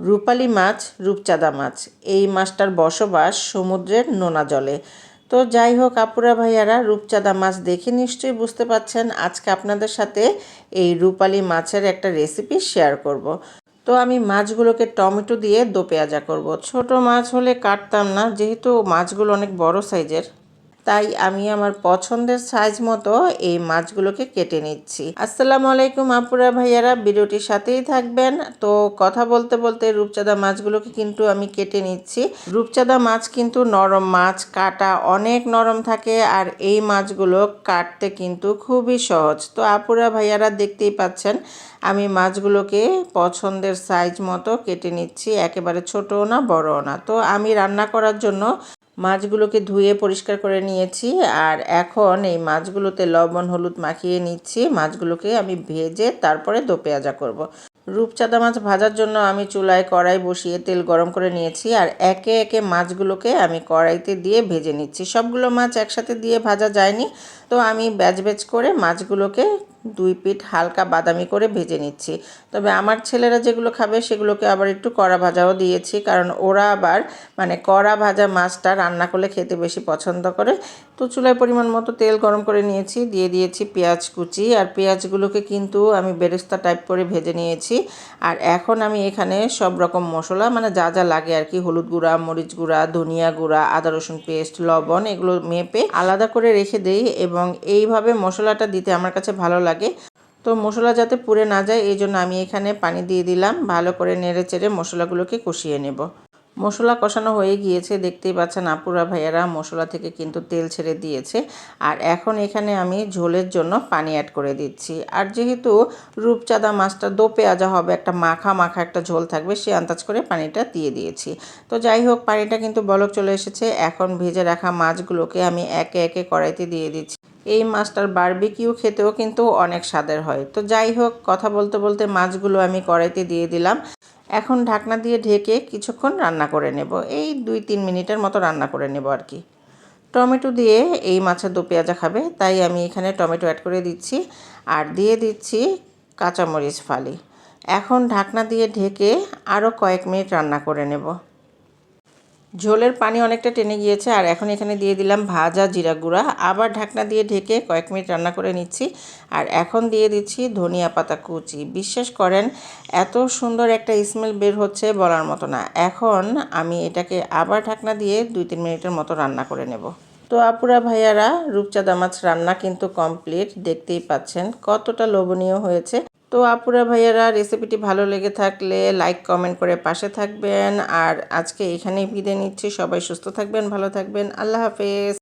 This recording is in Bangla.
রূপালী মাছ, রূপচাঁদা মাছ এই মাছটার বসবাস সমুদ্রের নোনা জলে তো যাই হোক, আপুরা ভাইয়ারা, রূপচাঁদা মাছ দেখে নিশ্চয়ই বুঝতে পাচ্ছেন আজকে আপনাদের সাথে এই রূপালী মাছের একটা রেসিপি শেয়ার করব। তো আমি মাছগুলোকে টমেটো দিয়ে দো পেঁয়াজা করব। ছোট মাছ হলে কাটতাম না, যেহেতু মাছগুলো অনেক বড় সাইজের তাই আমি আমার পছন্দের সাইজ মতো এই মাছগুলোকে কেটে নিচ্ছি। আসসালামু আলাইকুম আপুরা, ভাইয়ারা, ভিডিওটির সাথেই থাকবেন। তো কথা বলতে বলতে রূপচাঁদা মাছগুলোকে কিন্তু আমি কেটে নিচ্ছি। রূপচাঁদা মাছ কিন্তু নরম মাছ, কাটা অনেক নরম থাকে আর এই মাছগুলো কাটতে কিন্তু খুবই সহজ। তো আপুরা, ভাইয়ারা দেখতেই পাচ্ছেন, আমি মাছগুলোকে পছন্দের সাইজ মতো কেটে নিচ্ছি, একেবারে ছোটও না, বড়ও না। তো আমি রান্না করার জন্য মাছগুলোকে ধুয়ে পরিষ্কার করে নিয়েছি আর এখন এই মাছগুলোতে লবণ, হলুদ মাখিয়ে নিচ্ছি মাছগুলোকে আমি ভেজে তারপরে দো পেঁয়াজা করব। রূপচাঁদা মাছ ভাজার জন্য আমি চুলায় কড়াই বসিয়ে তেল গরম করে নিয়েছি আর একে একে মাছগুলোকে আমি কড়াইতে দিয়ে ভেজে নিচ্ছি সবগুলো মাছ একসাথে দিয়ে ভাজা যায়নি, তো আমি ব্যাচ ব্যাচ করে মাছগুলোকে দুই পিঠ হালকা বাদামি করে ভেজে নিচ্ছি। তবে আমার ছেলেরা যেগুলো খাবে সেগুলোকে আবার একটু কড়া ভাজাও দিয়েছি, কারণ ওরা আবার মানে কড়া ভাজা মাছটা রান্না করলে খেতে বেশি পছন্দ করে। তো চুলায় পরিমাণ মতো তেল গরম করে নিয়েছি, দিয়ে দিয়েছি পেঁয়াজ কুচি। আর পেঁয়াজগুলোকে কিন্তু আমি বেরেস্তা টাইপ করে ভেজে নিয়েছি। আর এখন আমি এখানে সব রকম মশলা মানে যা যা লাগে আর কি, হলুদ গুঁড়া, মরিচ গুঁড়া, ধনিয়া গুঁড়া, আদা, রসুন পেস্ট, লবণ, এগুলো মেপে আলাদা করে রেখে দেই এবং এইভাবে মশলাটা দিতে আমার কাছে ভালো লাগে। তো মশলা যাতে পুড়ে না যায়, এই জন্য আমি এখানে পানি দিয়ে দিলাম। ভালো করে নেড়ে চেড়ে মশলাগুলোকে কষিয়ে নেব। মশলা কষানো হয়ে গিয়েছে। দেখতেই পাচ্ছেন আপুরা ভাইয়ারা মশলা থেকে কিন্তু তেল ছেড়ে দিয়েছে। আর এখন এখানে আমি ঝোলের জন্য পানি অ্যাড করে দিচ্ছি। আর যেহেতু রূপচাঁদা মাছটা দো পেঁয়াজা হবে, একটা মাখা মাখা একটা ঝোল থাকবে, সে আন্দাজ করে পানিটা দিয়ে দিয়েছি। তো যাই হোক, পানিটা কিন্তু বলক চলে এসেছে। এখন ভেজে রাখা মাছগুলোকে আমি একে একে কড়াইতে দিয়ে দিচ্ছি। এই মাছটার বারবিকিউ খেতেও কিন্তু অনেক স্বাদের হয়। তো যাই হোক, কথা বলতে বলতে মাছগুলো আমি কড়াইতে দিয়ে দিলাম। এখন ঢাকনা দিয়ে ঢেকে কিছুক্ষণ রান্না করে নেব। এই দুই তিন মিনিটের মতো রান্না করে নেব আর কি। টমেটো দিয়ে এই মাছের দো পেঁয়াজা খাবে, তাই আমি এখানে টমেটো অ্যাড করে দিচ্ছি। আর দিয়ে দিচ্ছি কাঁচামরিচ ফালি। এখন ঢাকনা দিয়ে ঢেকে আরও কয়েক মিনিট রান্না করে নেব। ঝোলের পানি অনেকটা টেনে গিয়েছে, আর এখন এখানে দিয়ে দিলাম ভাজা জিরা গুঁড়া। আবার ঢাকনা দিয়ে ঢেকে কয়েক মিনিট রান্না করে নিচ্ছি। আর এখন দিয়ে দিচ্ছি ধনিয়া পাতা কুচি। বিশ্বাস করেন, এত সুন্দর একটা স্মেল বের হচ্ছে বলার মতো না। এখন আমি এটাকে আবার ঢাকনা দিয়ে দুই তিন মিনিটের মতো রান্না করে নেব। তো আপুরা, ভাইয়ারা, রূপচাঁদা মাছ রান্না কিন্তু কমপ্লিট। দেখতেই পাচ্ছেন কতটা লোভনীয় হয়েছে। তো আপুরা ভাইয়ারা রেসিপিটি ভালো লেগে থাকলে লাইক কমেন্ট করে পাশে থাকবেন। আর আজকে এখানেই বিদায় নিচ্ছি। সবাই সুস্থ থাকবেন, ভালো থাকবেন। আল্লাহ হাফেজ।